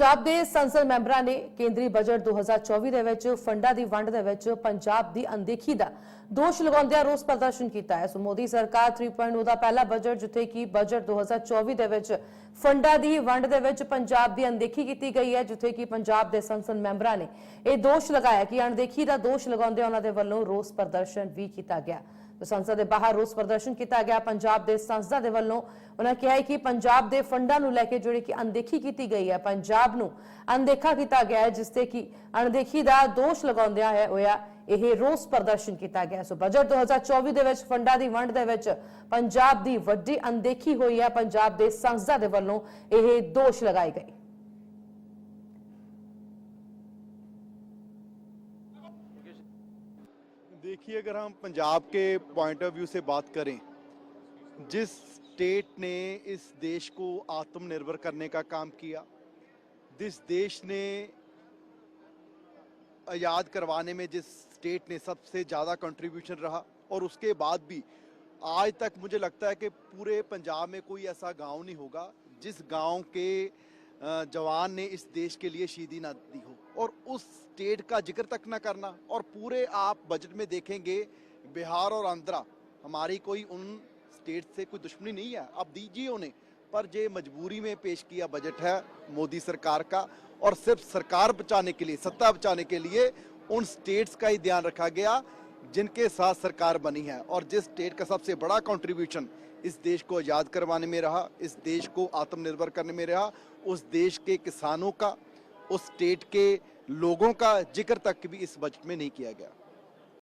ਪੰਜਾਬ ਦੇ ਸੰਸਦ ਮੈਂਬਰਾਂ ਨੇ ਕੇਂਦਰੀ ਬਜਟ 2024 ਦੇ ਵਿੱਚ, ਫੰਡਾਂ ਦੀ ਵੰਡ ਦੇ ਵਿੱਚ ਪੰਜਾਬ ਦੀ ਅਣਦੇਖੀ ਦਾ ਦੋਸ਼ ਲਗਾਉਂਦਿਆਂ ਰੋਸ ਪ੍ਰਦਰਸ਼ਨ ਕੀਤਾ ਹੈ। ਸੋ ਮੋਦੀ ਸਰਕਾਰ 3.0 ਦਾ ਪਹਿਲਾ ਬਜਟ, ਜਿੱਥੇ ਕਿ ਬਜਟ 2024 ਦੇ ਵਿੱਚ ਫੰਡਾਂ ਦੀ ਵੰਡ ਦੇ ਵਿੱਚ ਪੰਜਾਬ ਦੀ ਅਣਦੇਖੀ ਕੀਤੀ ਗਈ ਹੈ, ਜਿੱਥੇ ਕਿ ਪੰਜਾਬ ਦੇ ਸੰਸਦ ਮੈਂਬਰਾਂ ਨੇ ਇਹ ਦੋਸ਼ ਲਗਾਇਆ ਕਿ ਅਣਦੇਖੀ ਦਾ ਦੋਸ਼ ਲਗਾਉਂਦਿਆਂ ਉਹਨਾਂ ਦੇ ਵੱਲੋਂ ਰੋਸ ਪ੍ਰਦਰਸ਼ਨ ਵੀ ਕੀਤਾ ਗਿਆ। ਸੰਸਦ ਦੇ ਬਾਹਰ ਰੋਸ ਪ੍ਰਦਰਸ਼ਨ ਕੀਤਾ ਗਿਆ। ਪੰਜਾਬ ਦੇ ਸੰਸਦਾਂ ਦੇ ਵੱਲੋਂ ਉਹਨਾਂ ਕਿਹਾ ਕਿ ਪੰਜਾਬ ਦੇ ਫੰਡਾਂ ਨੂੰ ਲੈ ਕੇ ਜਿਹੜੀ ਕਿ ਅਣਦੇਖੀ ਕੀਤੀ ਗਈ ਹੈ, ਪੰਜਾਬ ਨੂੰ ਅਣਦੇਖਾ ਕੀਤਾ ਗਿਆ ਹੈ, ਜਿਸ ਤੇ ਕਿ ਅਣਦੇਖੀ ਦਾ ਦੋਸ਼ ਲਗਾਉਂਦਿਆਂ ਹੈ ਹੋਇਆ, ਇਹ ਰੋਸ ਪ੍ਰਦਰਸ਼ਨ ਕੀਤਾ ਗਿਆ। ਸੋ ਬਜਟ 2024 ਦੇ ਵਿੱਚ ਫੰਡਾਂ ਦੀ ਵੰਡ ਦੇ ਵਿੱਚ ਪੰਜਾਬ ਦੀ ਵੱਡੀ ਅਣਦੇਖੀ ਹੋਈ ਹੈ। ਪੰਜਾਬ ਦੇ ਸੰਸਦਾਂ ਦੇ ਵੱਲੋਂ ਇਹ ਦੋਸ਼ ਲਗਾਏ ਗਏ। देखिए, अगर हम पंजाब के पॉइंट ऑफ़ व्यू से बात करें, जिस स्टेट ने इस देश को आत्मनिर्भर करने का काम किया, जिस देश ने आज़ाद करवाने में जिस स्टेट ने सबसे ज़्यादा कंट्रीब्यूशन रहा, और उसके बाद भी आज तक मुझे लगता है कि पूरे पंजाब में कोई ऐसा गाँव नहीं होगा जिस गाँव के जवान ने इस देश के लिए शहीदी ना दी हो। और उस स्टेट का ज़िक्र तक ना करना। और पूरे आप बजट में देखेंगे, बिहार और आंध्रा, हमारी कोई उन स्टेट से कोई दुश्मनी नहीं है। अब दीजिए उन्हें। पर ये मजबूरी में पेश किया बजट है मोदी सरकार का। और सिर्फ़ सरकार बचाने के लिए, सत्ता बचाने के लिए उन स्टेट्स का ही ध्यान रखा गया। जिनके साथ सरकार बनी है और जिस स्टेट का सबसे बड़ा कंट्रीब्यूशन इस देश को आज़ाद करवाने में रहा, इस देश को आत्मनिर्भर करने में रहा, उस देश के किसानों का, उस स्टेट के लोगों का ज़िक्र तक भी इस बजट में नहीं किया गया।